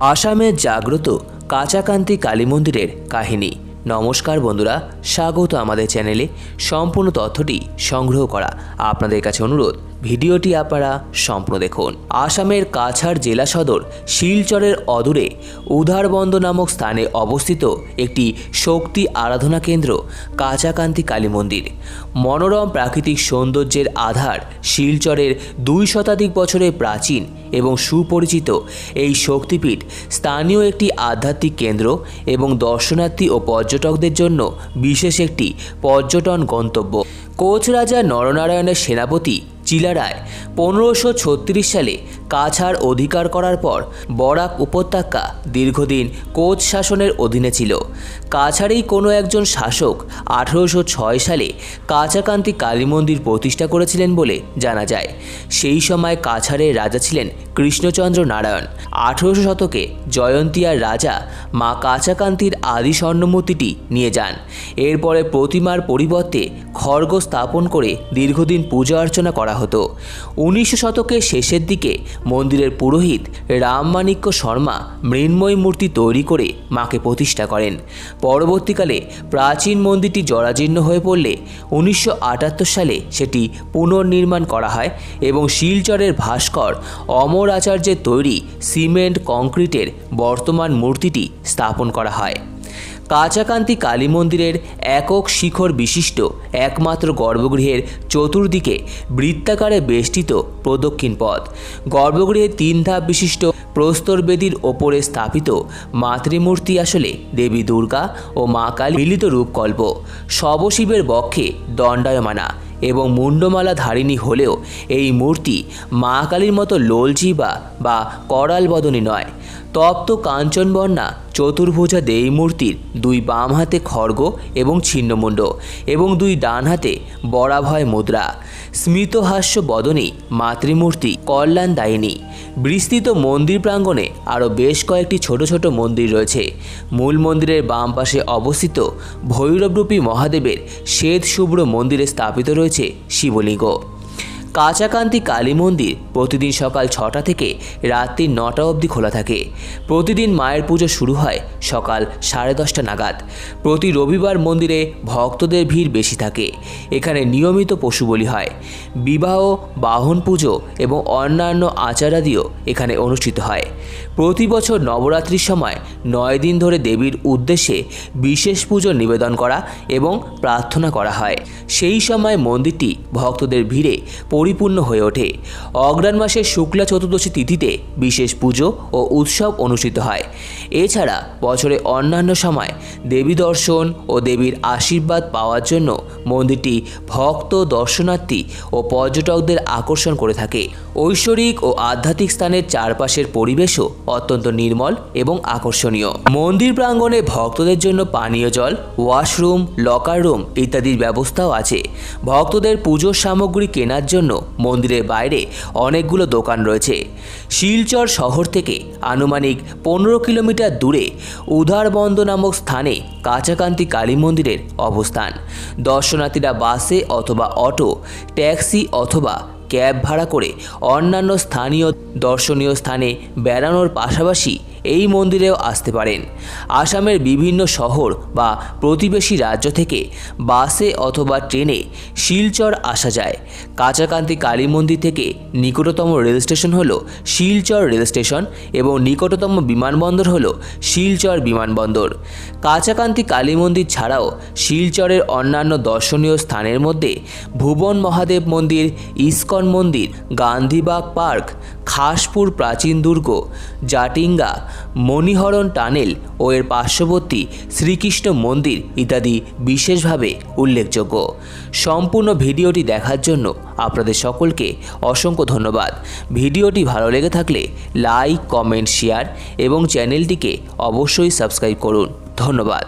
আসামের জাগ্রত কাঁচাকান্তি কালী মন্দিরের কাহিনী। নমস্কার বন্ধুরা, স্বাগত আমাদের চ্যানেলে। সম্পূর্ণ তথ্যটি সংগ্রহ করা আপনাদের কাছে অনুরোধ। ভিডিওটি আপনারা সম্পূর্ণ দেখুন। আসামের কাছাড় জেলা সদর শিলচরের অদূরে উধারবন্দ নামক স্থানে অবস্থিত একটি শক্তি আরাধনা কেন্দ্র, কাঁচাকান্তি কালী মন্দির। মনোরম প্রাকৃতিক সৌন্দর্যের আধার শিলচরের দুই শতাধিক বছরের প্রাচীন এবং সুপরিচিত এই শক্তিপীঠ স্থানীয় একটি আধ্যাত্মিক কেন্দ্র এবং দর্শনার্থী ও পর্যটকদের জন্য বিশেষ একটি পর্যটন গন্তব্য। কোচ রাজা নরনারায়ণের সেনাপতি চিলারায় পনেরোশো ছত্রিশ সালে কাছাড় অধিকার করার পর বরাক উপত্যকা দীর্ঘদিন কোচ শাসনের অধীনে ছিল। কাছাড়েই কোনো একজন শাসক আঠেরোশো ছয় সালে কাছাকান্তি কালী মন্দির প্রতিষ্ঠা করেছিলেন বলে জানা যায়। সেই সময় কাছাড়ের রাজা ছিলেন কৃষ্ণচন্দ্র নারায়ণ। আঠেরোশো শতকে জয়ন্তিয়ার রাজা মা কাছাকান্তির আদি স্বর্ণমূর্তিটি নিয়ে যান। এরপরে প্রতিমার পরিবর্তে খড়গ স্থাপন করে দীর্ঘদিন পূজা অর্চনা করা হতো উনিশশো শতকের শেষের দিকে মন্দিরের পুরোহিত রামমাণিক্য শর্মা মৃন্ময় মূর্তি তৈরি করে মাকে প্রতিষ্ঠা করেন। পরবর্তীকালে প্রাচীন মন্দিরটি জরাজীর্ণ হয়ে পড়লে উনিশশো আটাত্তর সালে সেটি পুনর্নির্মাণ করা হয় এবং শিলচরের ভাস্কর অমর আচার্যের তৈরি সিমেন্ট কংক্রিটের বর্তমান মূর্তিটি স্থাপন করা হয়। কাঁচাকান্তি কালী মন্দিরের একক শিখর বিশিষ্ট একমাত্র গর্ভগৃহের চতুর্দিকে বৃত্তাকারে বেষ্টিত প্রদক্ষিণ পথ। গর্ভগৃহের তিন ধাপ বিশিষ্ট প্রস্তরবেদীর ওপরে স্থাপিত মাতৃমূর্তি আসলে দেবী দুর্গা ও মা কালী মিলিত রূপকল্প। শবশিবের বক্ষে দণ্ডায়মানা এবং মুন্ডমালা ধারিণী হলেও এই মূর্তি মা কালীর মতো লোলজিবা বা করাল বদনী নয়। তপ্ত কাঞ্চনবর্ণা, চতুর্ভুজা দেবী মূর্তির দুই বাম হাতে খড়গ এবং ছিন্নমুণ্ড এবং দুই ডান হাতে বরাভয় মুদ্রা। স্মিতহাস্য বদনী, মাতৃমূর্তি কল্যাণ কল্যাণদায়িনী। বিস্তৃত মন্দির প্রাঙ্গণে আরও বেশ কয়েকটি ছোট ছোট মন্দির রয়েছে। মূল মন্দিরের বাম পাশে অবস্থিত ভৈরবরূপী মহাদেবের শ্বেত শুভ্র মন্দিরে স্থাপিত রয়েছে শিবলিঙ্গ। কাঁচাকান্তি কালী মন্দির প্রতিদিন সকাল ছটা থেকে রাত্রি নটা অবধি খোলা থাকে। প্রতিদিন মায়ের পুজো শুরু হয় সকাল সাড়ে দশটা নাগাদ। প্রতি রবিবার মন্দিরে ভক্তদের ভিড় বেশি থাকে। এখানে নিয়মিত পশু বলি হয়। বিবাহ, বাহন পুজো এবং অন্যান্য আচারাদিও এখানে অনুষ্ঠিত হয়। প্রতি বছর নবরাত্রির সময় নয় দিন ধরে দেবীর উদ্দেশ্যে বিশেষ পুজো নিবেদন করা এবং প্রার্থনা করা হয়। সেই সময় মন্দিরটি ভক্তদের ভিড়ে পরিপূর্ণ হয়ে ওঠে। অগ্রাণ মাসের শুক্লা চতুর্দশী তিথিতে বিশেষ পুজো ও উৎসব অনুষ্ঠিত হয়। এছাড়া বছরে অন্যান্য সময় দেবী দর্শন ও দেবীর আশীর্বাদ পাওয়ার জন্য মন্দিরটি ভক্ত, দর্শনার্থী ও পর্যটকদের আকর্ষণ করে থাকে। ঐশ্বরিক ও আধ্যাত্মিক স্থানের চারপাশের পরিবেশও অত্যন্ত নির্মল এবং আকর্ষণীয়। মন্দির প্রাঙ্গণে ভক্তদের জন্য পানীয় জল, ওয়াশরুম, লকার রুম ইত্যাদির ব্যবস্থাও আছে। ভক্তদের পুজোর সামগ্রী কেনার জন্য মন্দিরের বাইরে অনেকগুলো দোকান রয়েছে। শিলচর শহর থেকে আনুমানিক পনেরো কিলোমিটার দূরে উধারবন্দ নামক স্থানে কাঁচাকান্তি কালী মন্দিরের অবস্থান। দর্শনার্থীরা বাসে অথবা অটো, ট্যাক্সি অথবা ক্যাব ভাড়া করে অন্যান্য স্থানীয় দর্শনীয় স্থানে বেড়ানোর পাশাপাশি এই মন্দিরেও আসতে পারেন। আসামের বিভিন্ন শহর বা প্রতিবেশী রাজ্য থেকে বাসে অথবা ট্রেনে শিলচর আসা যায়। কাঁচাকান্তি কালী মন্দির থেকে নিকটতম রেল স্টেশন হলো শিলচর রেল স্টেশন এবং নিকটতম বিমানবন্দর হল শিলচর বিমানবন্দর। কাঁচাকান্তি কালী মন্দির ছাড়াও শিলচরের অন্যান্য দর্শনীয় স্থানের মধ্যে ভুবন মহাদেব মন্দির, ইস্কন মন্দির, গান্ধীবাগ পার্ক, খাসপুর প্রাচীন দুর্গ, জাটিঙ্গা মণিহরণ টানেল ও এর পার্শ্ববর্তী শ্রীকৃষ্ণ মন্দির ইত্যাদি বিশেষভাবে উল্লেখযোগ্য। সম্পূর্ণ ভিডিওটি দেখার জন্য আপনাদের সকলকে অসংখ্য ধন্যবাদ। ভিডিওটি ভালো লেগে থাকলে লাইক, কমেন্ট, শেয়ার এবং চ্যানেলটিকে অবশ্যই সাবস্ক্রাইব করুন। ধন্যবাদ।